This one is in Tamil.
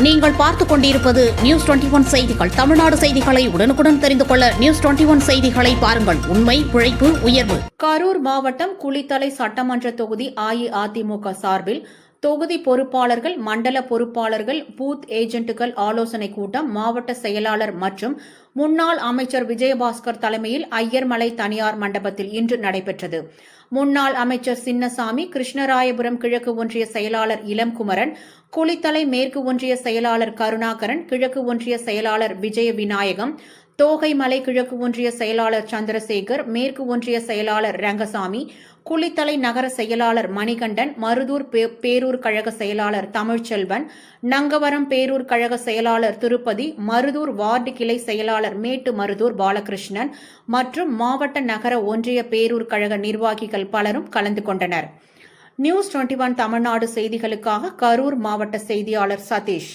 நீங்கள் பார்த்துக் கொண்டிருப்பது நியூஸ் டுவெண்டி ஒன் செய்திகள். தமிழ்நாடு செய்திகளை உடனுக்குடன் தெரிந்து கொள்ள நியூஸ் டுவெண்டி ஒன் செய்திகளை பாருங்கள். உண்மை உழைப்பு உயர்வு. கரூர் மாவட்டம் குளித்தலை சட்டமன்ற தொகுதி அஇஅதிமுக சார்பில் தொகுதி பொறுப்பாளர்கள் மண்டல பொறுப்பாளர்கள் பூத் ஏஜென்ட்டுகள் ஆலோசனைக் கூட்டம் மாவட்ட செயலாளர் மற்றும் முன்னாள் அமைச்சர் விஜயபாஸ்கர் தலைமையில் ஐயர்மலை தனியார் மண்டபத்தில் இன்று நடைபெற்றது. முன்னாள் அமைச்சர் சின்னசாமி கிருஷ்ணராயபுரம் கிழக்கு ஒன்றிய செயலாளர் இளம்குமரன் குளித்தலை மேற்கு ஒன்றிய செயலாளர் கருணாகரன் கிழக்கு ஒன்றிய செயலாளர் விஜய விநாயகம் தோகைமலை கிழக்கு ஒன்றிய செயலாளர் சந்திரசேகர் மேற்கு ஒன்றிய செயலாளர் ரங்கசாமி குளித்தலை நகர செயலாளர் மணிகண்டன் மருதூர் பே- பேரூர் கழக செயலாளர் தமிழ்ச்செல்வன் நங்கவரம் பேரூர் கழக செயலாளர் திருப்பதி மருதூர் வார்டு கிளை செயலாளர் மேட்டு மருதூர் பாலகிருஷ்ணன் மற்றும் மாவட்ட நகர ஒன்றிய பேரூர் கழக நிர்வாகிகள் பலரும் கலந்து கொண்டனர். நியூஸ் டுவெண்டி ஒன் தமிழ்நாடு செய்திகளுக்காக கரூர் மாவட்ட செய்தியாளர் சதீஷ்.